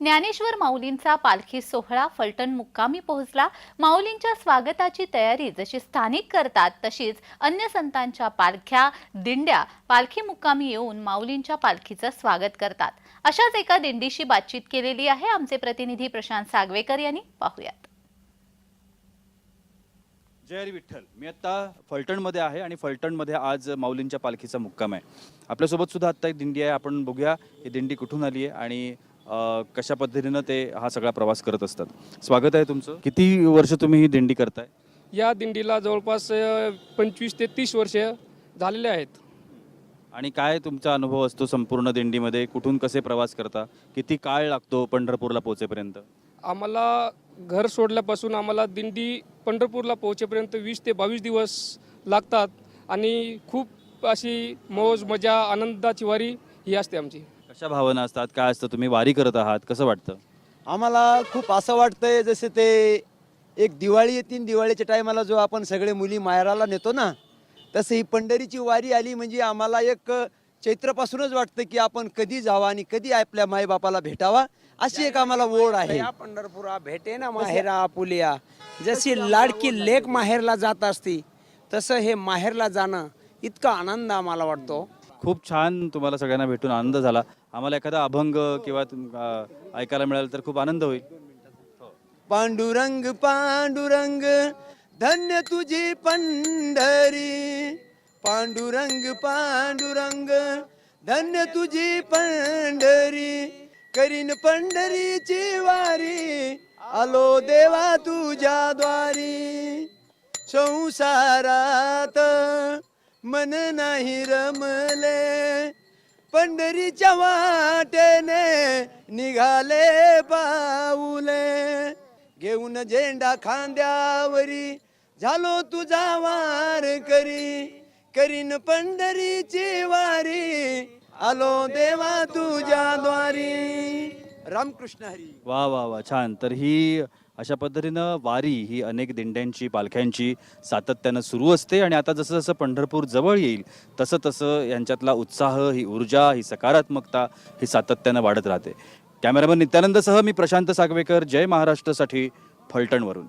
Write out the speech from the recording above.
ज्ञानेश्वर माऊलींचा पालखी सोहळा फलटण मुक्कामी पोहोचला. माऊलींच्या स्वागताची तयारी जशी स्थानिक करतात तशीच अन्य संतांच्या पालख्या दिंड्या पालखी मुक्कामी येऊन माऊलींच्या पालखीचं स्वागत करतात. अशाच एका दिंडीशी बातचीत केलेली आहे आमचे प्रतिनिधी प्रशांत सागवेकर यांनी. पाहूयात. जय हरी विठ्ठल. मी आता फलटणमध्ये आहे आणि फलटणमध्ये आज माऊलींच्या पालखीचा मुक्काम आहे. आपल्यासोबत सुद्धा आत्ता एक दिंडी आहे. आपण बघूया ही दिंडी कुठून आली आहे आणि अ, कशा पद्धतीनं ते हा सगळा प्रवास करत असतात. स्वागत आहे तुमचं. किती वर्ष तुम्ही ही दिंडी करताय? या दिंडीला जवळपास पंचवीस ते तीस वर्ष झालेले आहेत. आणि काय तुमचा अनुभव असतो संपूर्ण दिंडीमध्ये? कुठून कसे प्रवास करता? किती काळ लागतो पंढरपूरला पोहोचेपर्यंत? आम्हाला घर सोडल्यापासून आम्हाला दिंडी पंढरपूरला पोहोचेपर्यंत वीस ते बावीस दिवस लागतात आणि खूप अशी मौज मजा आनंदाची वारी ही असते आमची. कशा भावना असतात? काय असतं? तुम्ही वारी करत आहात? कसं वाटतं? आम्हाला खूप असं वाटतंय जसे ते एक दिवाळी येतील दिवाळीच्या टायमाला जो आपण सगळे मुली माहेराला नेतो ना तसं ही पंढरीची वारी आली म्हणजे आम्हाला एक चैत्रपासूनच वाटतं की आपण कधी जावा आणि कधी आपल्या मायबापाला भेटावा अशी एक आम्हाला ओढ आहे. या पंढरपुरा भेटे ना माहेरा आपुलिया जशी लाडकी लेक माहेरला जात असती तसं हे माहेरला जाणं इतका आनंद आम्हाला वाटतो. खूप छान तुम्हाला सगळ्यांना भेटून आनंद झाला. आम्हाला एखादा अभंग किंवा तुम- अ, ऐकायला मिळालं तर खूप आनंद होईल. पांडुरंग पांडुरंग धन्य तुझी पंढरी. पांडुरंग पांडुरंग धन्य तुझी पंढरी. करीन पंढरीची वारी. आलो देवा तुझ्या द्वारी. संसारात मन नाही रमले. पंढरीच्या वाटेने निघाले पाऊले. घेऊन झेंडा खांद्यावरी झालो तुझा वार करी. करीन पंढरीची वारी. आलो देवा तुझ्या द्वारी. रामकृष्ण हरी. वा वा वा छान. तर ही अशा पद्धतीनं वारी ही अनेक दिंड्यांची पालख्यांची सातत्यानं सुरू असते आणि आता जसं जसं पंढरपूर जवळ येईल तसं तसं यांच्यातला उत्साह ही ऊर्जा ही सकारात्मकता ही सातत्यानं वाढत राहते. कॅमेरामन नित्यानंदसह मी प्रशांत सागवेकर जय महाराष्ट्रसाठी फलटणवरून.